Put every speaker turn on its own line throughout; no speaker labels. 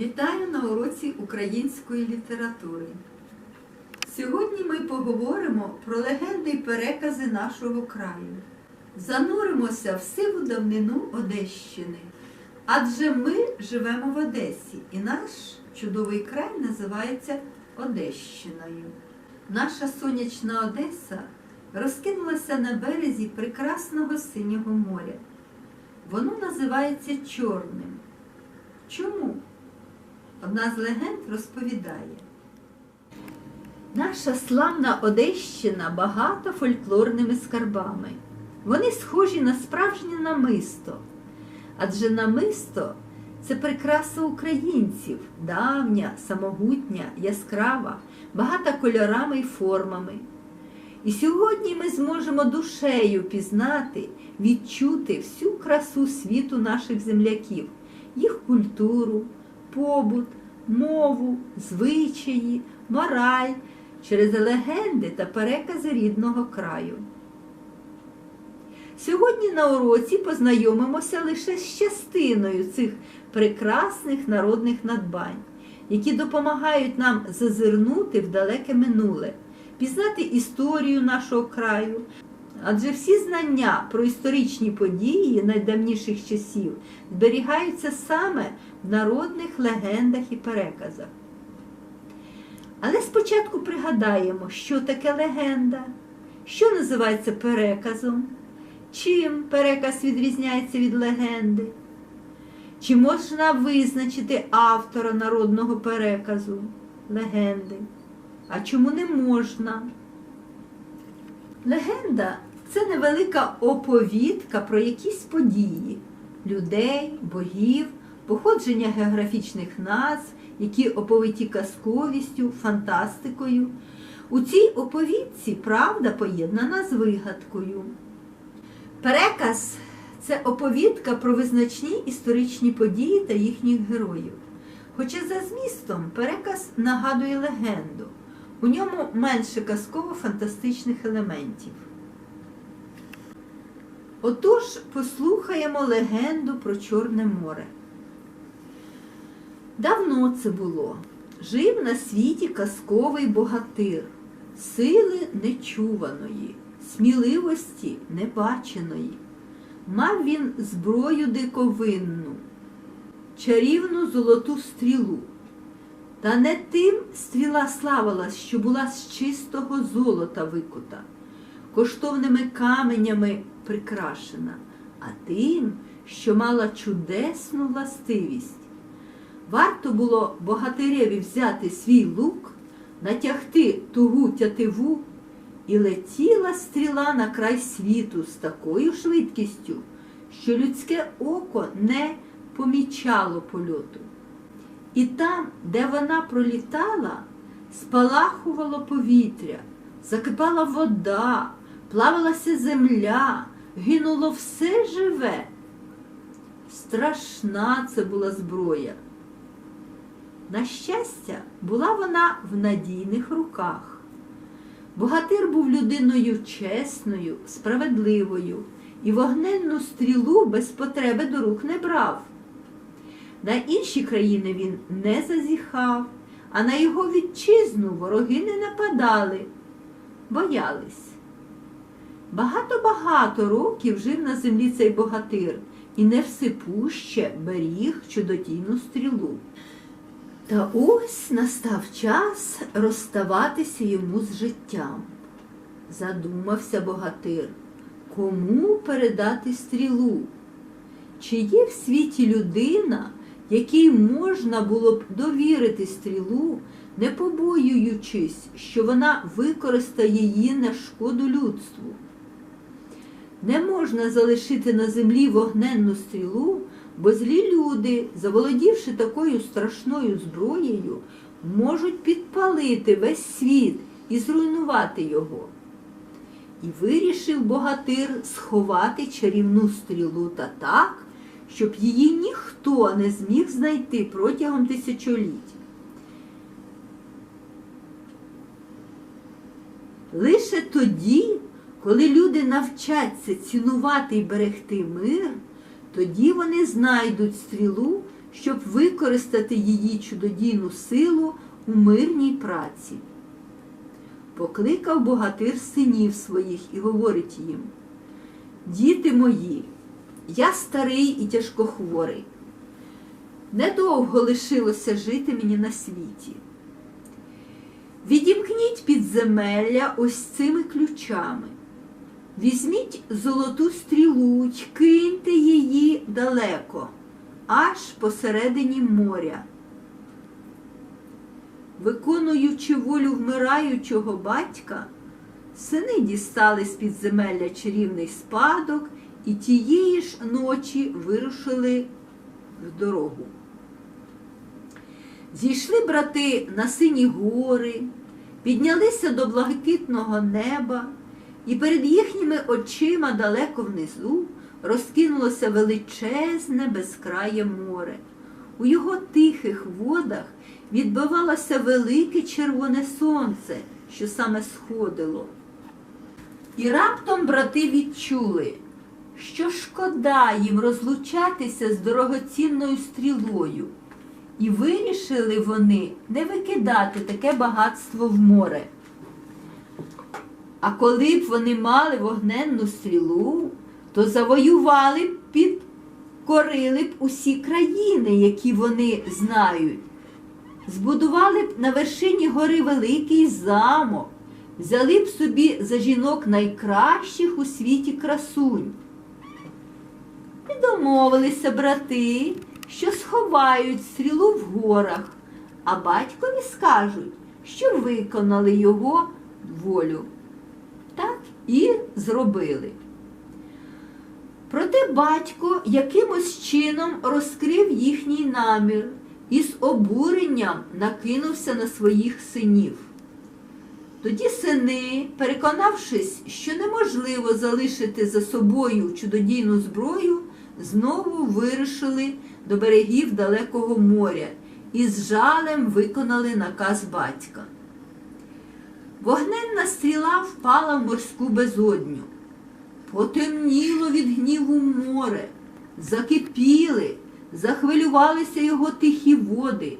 Вітаю на уроці української літератури. Сьогодні ми поговоримо про легенди й перекази нашого краю. Зануримося в сиву давнину Одещини. Адже ми живемо в Одесі, і наш чудовий край називається Одещиною. Наша сонячна Одеса розкинулася на березі прекрасного синього моря. Воно називається Чорним. Чому? Одна з легенд розповідає. Наша славна Одещина багата фольклорними скарбами. Вони схожі на справжнє намисто. Адже намисто це прикраса українців, давня, самогутня, яскрава, багата кольорами й формами. І сьогодні ми зможемо душею пізнати, відчути всю красу світу наших земляків, їх культуру, побут, мову, звичаї, мораль через легенди та перекази рідного краю. Сьогодні на уроці познайомимося лише з частиною цих прекрасних народних надбань, які допомагають нам зазирнути в далеке минуле, пізнати історію нашого краю. Адже всі знання про історичні події найдавніших часів зберігаються саме в народних легендах і переказах. Але спочатку пригадаємо, що таке легенда, що називається переказом, чим переказ відрізняється від легенди, чи можна визначити автора народного переказу, легенди, а чому не можна. Легенда це невелика оповідка про якісь події, людей, богів, походження географічних назв, які оповиті казковістю, фантастикою. У цій оповідці правда поєднана з вигадкою. Переказ це оповідка про визначні історичні події та їхніх героїв. Хоча за змістом переказ нагадує легенду, у ньому менше казково-фантастичних елементів. Отож, послухаємо легенду про Чорне море. Давно це було. Жив на світі казковий богатир, сили нечуваної, сміливості небаченої. Мав він зброю диковинну, чарівну золоту стрілу. Та не тим стріла славилась, що була з чистого золота викута, коштовними каменями прикрашена, а тим, що мала чудесну властивість. Варто було богатиреві взяти свій лук, натягти тугу тятиву, і летіла стріла на край світу з такою швидкістю, що людське око не помічало польоту. І там, де вона пролітала, спалахувало повітря, закипала вода, плавилася земля, гинуло все живе. Страшна це була зброя. На щастя, була вона в надійних руках. Богатир був людиною чесною, справедливою і вогненну стрілу без потреби до рук не брав. На інші країни він не зазіхав, а на його вітчизну вороги не нападали, боялись. Багато-багато років жив на землі цей богатир і не всипуще беріг чудотійну стрілу. Та ось настав час розставатися йому з життям. Задумався богатир, кому передати стрілу? Чи є в світі людина, якій можна було б довірити стрілу, не побоюючись, що вона використає її на шкоду людству? Не можна залишити на землі вогненну стрілу, бо злі люди, заволодівши такою страшною зброєю, можуть підпалити весь світ і зруйнувати його. І вирішив богатир сховати чарівну стрілу та так, щоб її ніхто не зміг знайти протягом тисячоліть. Лише тоді, коли люди навчаться цінувати і берегти мир, тоді вони знайдуть стрілу, щоб використати її чудодійну силу у мирній праці. Покликав богатир синів своїх і говорить їм: Діти мої, я старий і тяжкохворий. Недовго лишилося жити мені на світі. Відімкніть підземелля ось цими ключами. Візьміть золоту стрілу киньте її далеко, аж посередині моря. Виконуючи волю вмираючого батька, сини дістали з підземелля чарівний спадок і тієї ж ночі вирушили в дорогу. Зійшли брати на сині гори, піднялися до блакитного неба, і перед їхніми очима далеко внизу розкинулося величезне безкрає море. У його тихих водах відбивалося велике червоне сонце, що саме сходило. І раптом брати відчули, що шкода їм розлучатися з дорогоцінною стрілою. І вирішили вони не викидати таке багатство в море. А коли б вони мали вогненну стрілу, то завоювали б підкорили б усі країни, які вони знають. Збудували б на вершині гори великий замок, взяли б собі за жінок найкращих у світі красунь. І домовилися брати, що сховають стрілу в горах, а батькові скажуть, що виконали його волю. І зробили. Проте батько якимось чином розкрив їхній намір і з обуренням накинувся на своїх синів. Тоді сини, переконавшись, що неможливо залишити за собою чудодійну зброю, знову вирушили до берегів далекого моря і з жалем виконали наказ батька. Вогненна стріла впала в морську безодню. Потемніло від гніву море, закипіли, захвилювалися його тихі води,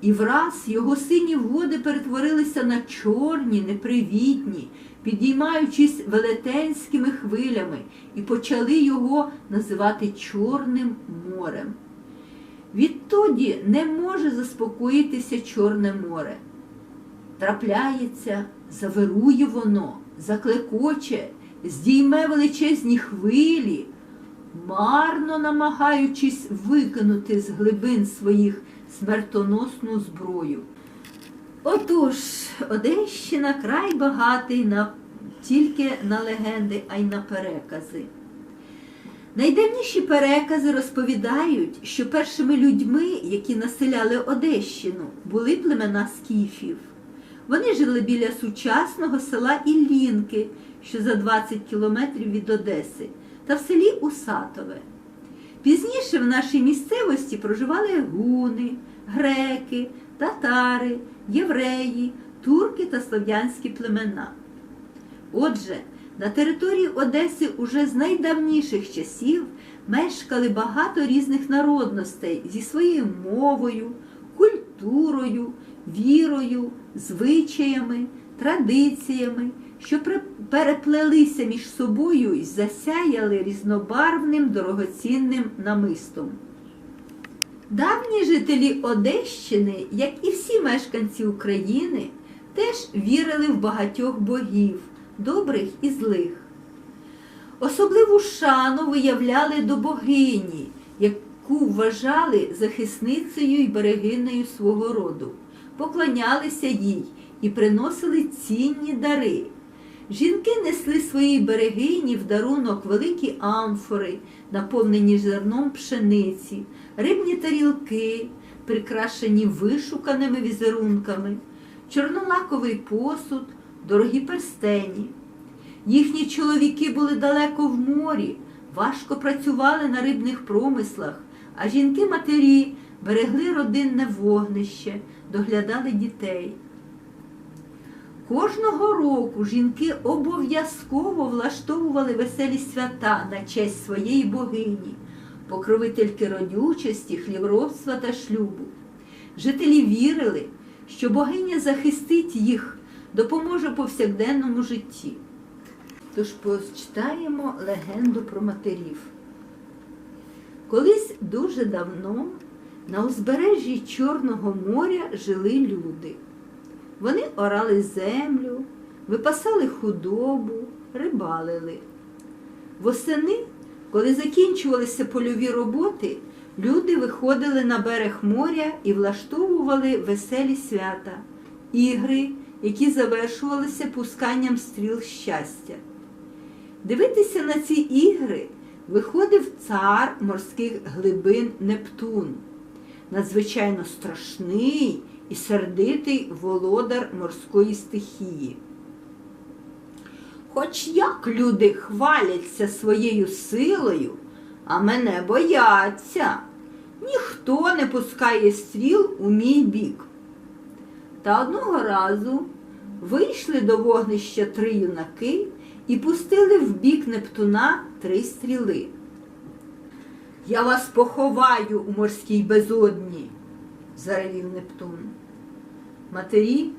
і враз його сині води перетворилися на чорні, непривітні, підіймаючись велетенськими хвилями, і почали його називати Чорним морем. Відтоді не може заспокоїтися Чорне море. Трапляється, завирує воно, заклекоче, здійме величезні хвилі, марно намагаючись викинути з глибин своїх смертоносну зброю. Отож, Одещина край багатий на, тільки на легенди, а й на перекази. Найдавніші перекази розповідають, що першими людьми, які населяли Одещину, були племена скіфів. Вони жили біля сучасного села Іллінки, що за 20 кілометрів від Одеси, та в селі Усатове. Пізніше в нашій місцевості проживали гуни, греки, татари, євреї, турки та слов'янські племена. Отже, на території Одеси уже з найдавніших часів мешкали багато різних народностей зі своєю мовою, культурою, вірою, звичаями, традиціями, що переплелися між собою і засяяли різнобарвним дорогоцінним намистом. Давні жителі Одещини, як і всі мешканці України, теж вірили в багатьох богів, добрих і злих. Особливу шану виявляли до богині, яку вважали захисницею й берегинею свого роду, поклонялися їй і приносили цінні дари. Жінки несли своїй берегині в дарунок великі амфори, наповнені зерном пшениці, рибні тарілки, прикрашені вишуканими візерунками, чорнолаковий посуд, дорогі перстені. Їхні чоловіки були далеко в морі, важко працювали на рибних промислах, а жінки-матері берегли родинне вогнище, доглядали дітей. Кожного року жінки обов'язково влаштовували веселі свята на честь своєї богині, покровительки родючості, хліборобства та шлюбу. Жителі вірили, що богиня захистить їх, допоможе повсякденному житті. Тож почитаємо легенду про матерів. Колись дуже давно на узбережжі Чорного моря жили люди. Вони орали землю, випасали худобу, рибалили. Восени, коли закінчувалися польові роботи, люди виходили на берег моря і влаштовували веселі свята, ігри, які завершувалися пусканням стріл щастя. Дивитися на ці ігри виходив цар морських глибин Нептун, надзвичайно страшний і сердитий володар морської стихії. Хоч як люди хваляться своєю силою, а мене бояться, ніхто не пускає стріл у мій бік. Та одного разу вийшли до вогнища три юнаки і пустили в бік Нептуна три стріли. Я вас поховаю у морській безодні, заревів Нептун. Матері,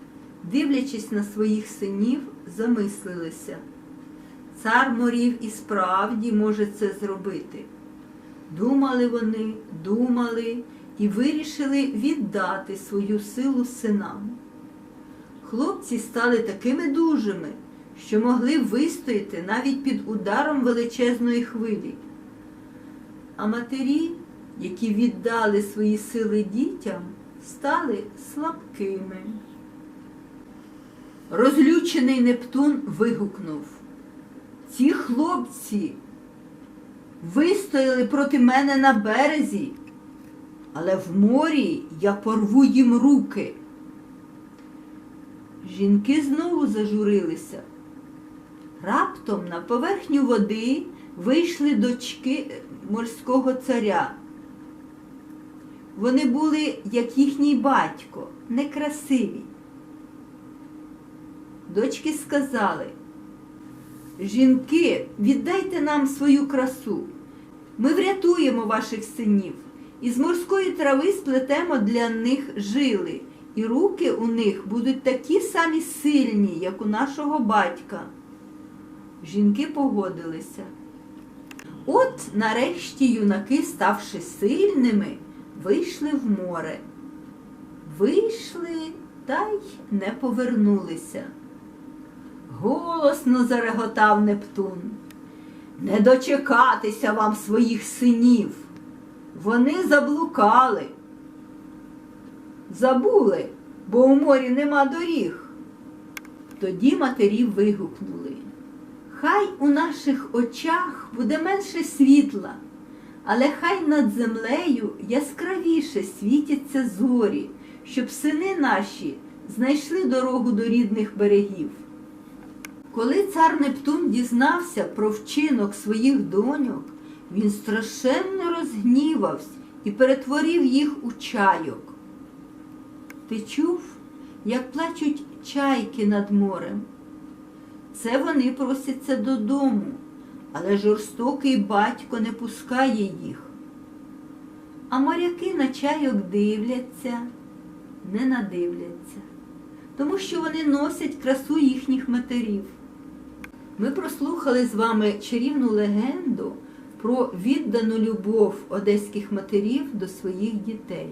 дивлячись на своїх синів, замислилися. Цар морів і справді може це зробити. Думали вони, думали і вирішили віддати свою силу синам. Хлопці стали такими дужими, що могли вистояти навіть під ударом величезної хвилі. А матері, які віддали свої сили дітям, стали слабкими. Розлючений Нептун вигукнув. Ці хлопці вистояли проти мене на березі, але в морі я порву їм руки. Жінки знову зажурилися. Раптом на поверхню води вийшли дочки морського царя. Вони були, як їхній батько, некрасиві. Дочки сказали, жінки, віддайте нам свою красу. Ми врятуємо ваших синів і з морської трави сплетемо для них жили, і руки у них будуть такі самі сильні, як у нашого батька. Жінки погодилися. От нарешті юнаки, ставши сильними, вийшли в море. Вийшли та й не повернулися. Голосно зареготав Нептун. Не дочекатися вам своїх синів. Вони заблукали. Забули, бо у морі нема доріг. Тоді матері вигукнули. Хай у наших очах буде менше світла, але хай над землею яскравіше світяться зорі, щоб сини наші знайшли дорогу до рідних берегів. Коли цар Нептун дізнався про вчинок своїх доньок, він страшенно розгнівався і перетворив їх у чайок. Ти чув, як плачуть чайки над морем? Це вони просяться додому, але жорстокий батько не пускає їх. А моряки на чайок дивляться, не надивляться, тому що вони носять красу їхніх матерів. Ми прослухали з вами чарівну легенду про віддану любов одеських матерів до своїх дітей.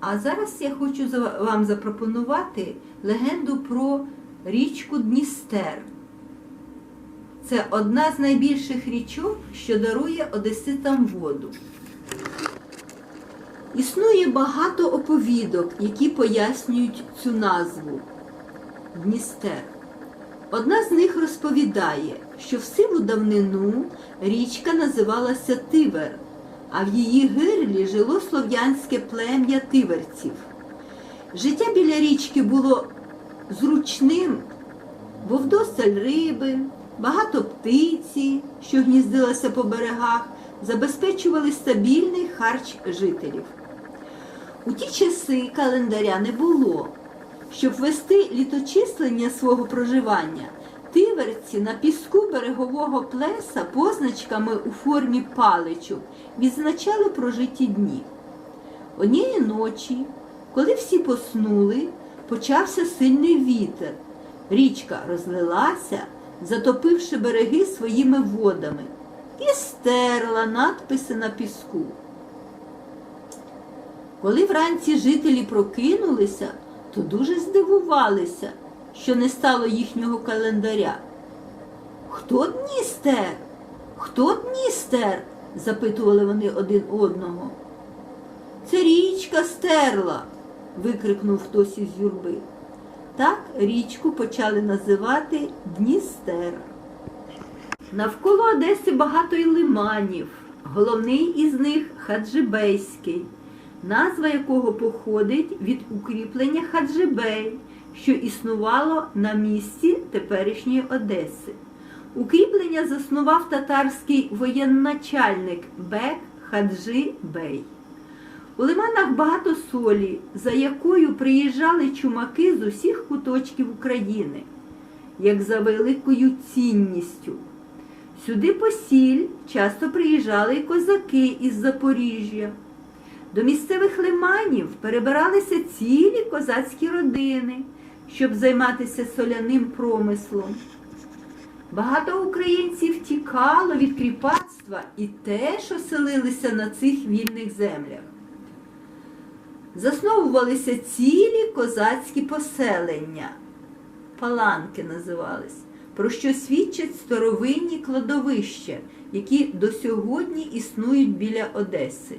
А зараз я хочу вам запропонувати легенду про річку Дністер. Це одна з найбільших річок, що дарує одеситам воду. Існує багато оповідок, які пояснюють цю назву Дністер. Одна з них розповідає, що в сиву давнину річка називалася Тивер, а в її гирлі жило слов'янське плем'я тиверців. Життя біля річки було зручним, бо вдосталь риби, багато птиці, що гніздилася по берегах, забезпечували стабільний харч жителів. У ті часи календаря не було. Щоб вести літочислення свого проживання, тиверці на піску берегового плеса позначками у формі паличок відзначали прожиті дні. Однієї ночі, коли всі поснули, почався сильний вітер. Річка розлилася, затопивши береги своїми водами, і стерла надписи на піску. Коли вранці жителі прокинулися, то дуже здивувалися, що не стало їхнього календаря. Хто Дністер? Хто Дністер? запитували вони один одного. Це річка стерла, викрикнув хтось із юрби. Так річку почали називати Дністер. Навколо Одеси багато й лиманів. Головний із них Хаджибейський, назва якого походить від укріплення Хаджибей, що існувало на місці теперішньої Одеси. Укріплення заснував татарський воєнначальник Бек Хаджи Бей. У лиманах багато солі, за якою приїжджали чумаки з усіх куточків України, як за великою цінністю. Сюди по сіль часто приїжджали й козаки із Запоріжжя. До місцевих лиманів перебиралися цілі козацькі родини, щоб займатися соляним промислом. Багато українців тікало від кріпацтва і теж оселилися на цих вільних землях. Засновувалися цілі козацькі поселення, паланки називались, про що свідчать старовинні кладовища, які до сьогодні існують біля Одеси.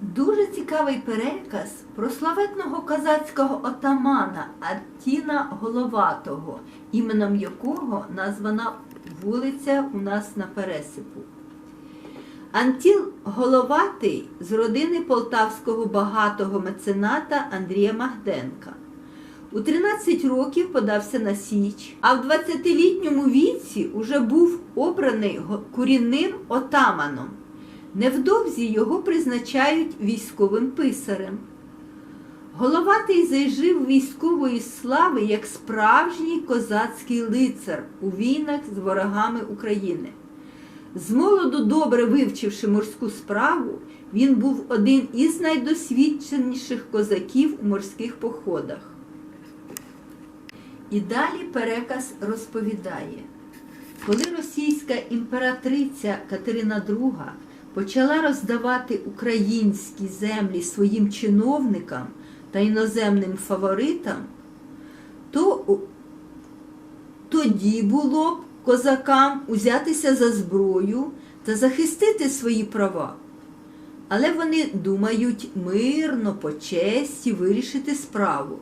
Дуже цікавий переказ про славетного козацького отамана Артіна Головатого, іменем якого названа вулиця у нас на пересипу. Антіл Головатий з родини полтавського багатого мецената Андрія Магденка. У 13 років подався на Січ, а в 20-літньому віці уже був обраний курінним отаманом. Невдовзі його призначають військовим писарем. Головатий зайжив військової слави як справжній козацький лицар у війнах з ворогами України. З молоду добре вивчивши морську справу, він був один із найдосвідченіших козаків у морських походах. І далі переказ розповідає, коли російська імператриця Катерина II почала роздавати українські землі своїм чиновникам та іноземним фаворитам, то тоді було б козакам узятися за зброю та захистити свої права. Але вони думають мирно, по честі вирішити справу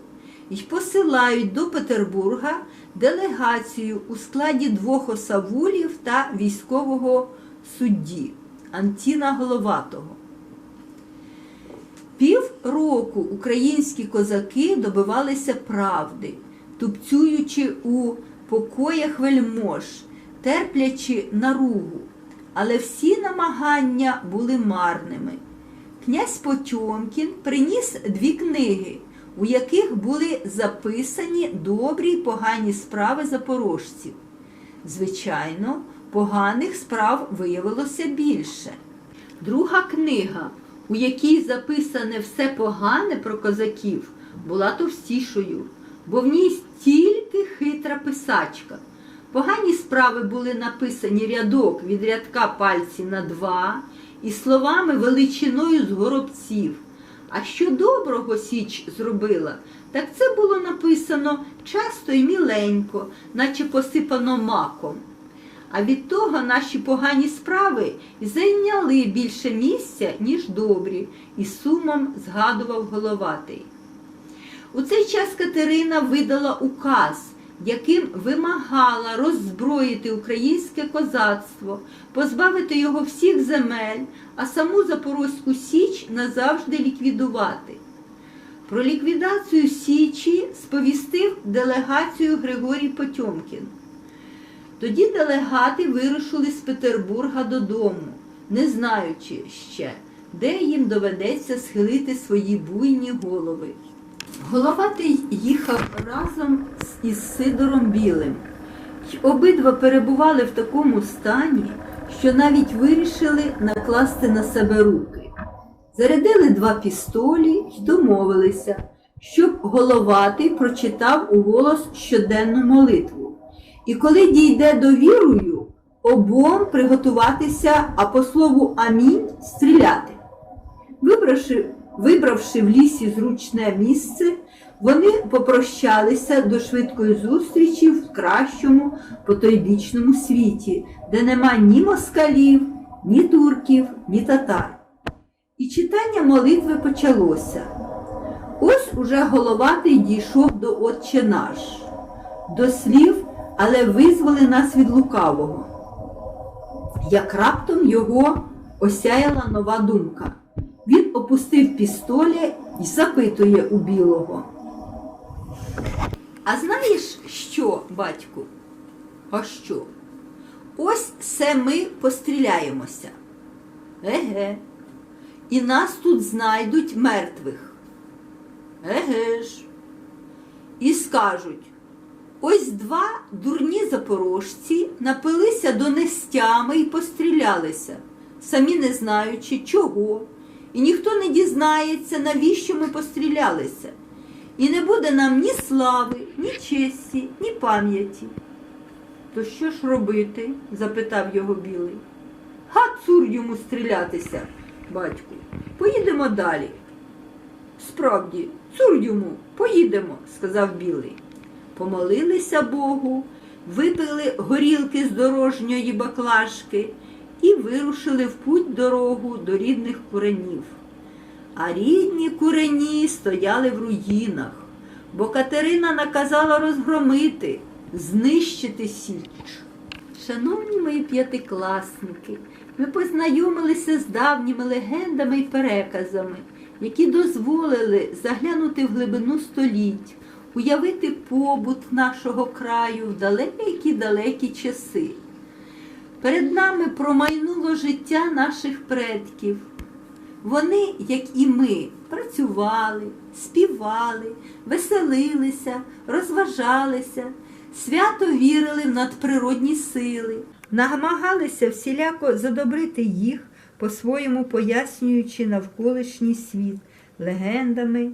і посилають до Петербурга делегацію у складі двох осавулів та військового судді Антіна Головатого. Пів року українські козаки добивалися правди, тупцюючи у покоях вельмож, терплячи наругу, але всі намагання були марними. Князь Потьомкін приніс дві книги, у яких були записані добрі й погані справи запорожців. Звичайно, поганих справ виявилося більше. Друга книга, у якій записане все погане про козаків, була товстішою, бо в ній стільки хитра писачка. Погані справи були написані рядок від рядка пальці на два і словами величиною з горобців. А що доброго Січ зробила, так це було написано часто і міленько, наче посипано маком. А від того наші погані справи зайняли більше місця, ніж добрі, і сумом згадував головатий. У цей час Катерина видала указ, яким вимагала роззброїти українське козацтво, позбавити його всіх земель, а саму Запорозьку Січ назавжди ліквідувати. Про ліквідацію Січі сповістив делегацію Григорій Потьомкін. Тоді делегати вирушили з Петербурга додому, не знаючи ще, де їм доведеться схилити свої буйні голови. Головатий їхав разом із Сидором Білим. Обидва перебували в такому стані, що навіть вирішили накласти на себе руки. Зарядили два пістолі й домовилися, щоб головатий прочитав у голос щоденну молитву. І коли дійде до вірую, обом приготуватися, а по слову амінь стріляти. Вибравши, вибравши в лісі зручне місце, вони попрощалися до швидкої зустрічі в кращому потойбічному світі, де нема ні москалів, ні турків, ні татар. І читання молитви почалося. Ось уже головатий дійшов до Отче наш, до слів, але визволи нас від лукавого. Як раптом його осяяла нова думка. Він опустив пістоля і запитує у білого. А знаєш що, батьку? А що? Ось це ми постріляємося. Еге. І нас тут знайдуть мертвих. Еге ж. І скажуть, ось два дурні запорожці напилися до нестями і пострілялися, самі не знаючи чого. І ніхто не дізнається, навіщо ми пострілялися. І не буде нам ні слави, ні честі, ні пам'яті. То що ж робити? запитав його білий. Га цур йому стрілятися, батьку. Поїдемо далі. Справді, цур йому, поїдемо, сказав білий. Помолилися Богу, випили горілки з дорожньої баклажки і вирушили в путь дорогу до рідних куренів. А рідні курені стояли в руїнах, бо Катерина наказала розгромити, знищити січ. Шановні мої п'ятикласники, ми познайомилися з давніми легендами і переказами, які дозволили заглянути в глибину століть, уявити побут нашого краю в далекі-далекі часи. Перед нами промайнуло життя наших предків. Вони, як і ми, працювали, співали, веселилися, розважалися, свято вірили в надприродні сили, намагалися всіляко задобрити їх, по-своєму пояснюючи навколишній світ легендами,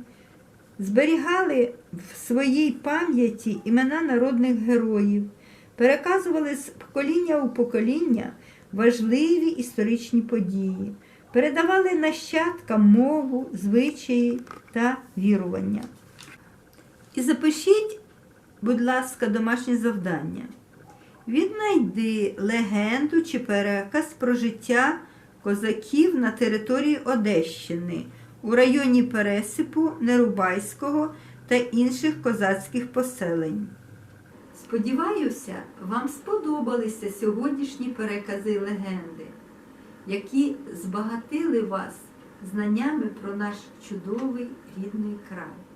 зберігали в своїй пам'яті імена народних героїв, переказували з покоління у покоління важливі історичні події, передавали нащадкам мову, звичаї та вірування. І запишіть, будь ласка, домашнє завдання. Віднайди легенду чи переказ про життя козаків на території Одещини у районі Пересипу, Нерубайського та інших козацьких поселень. Сподіваюся, вам сподобалися сьогоднішні перекази легенди, які збагатили вас знаннями про наш чудовий рідний край.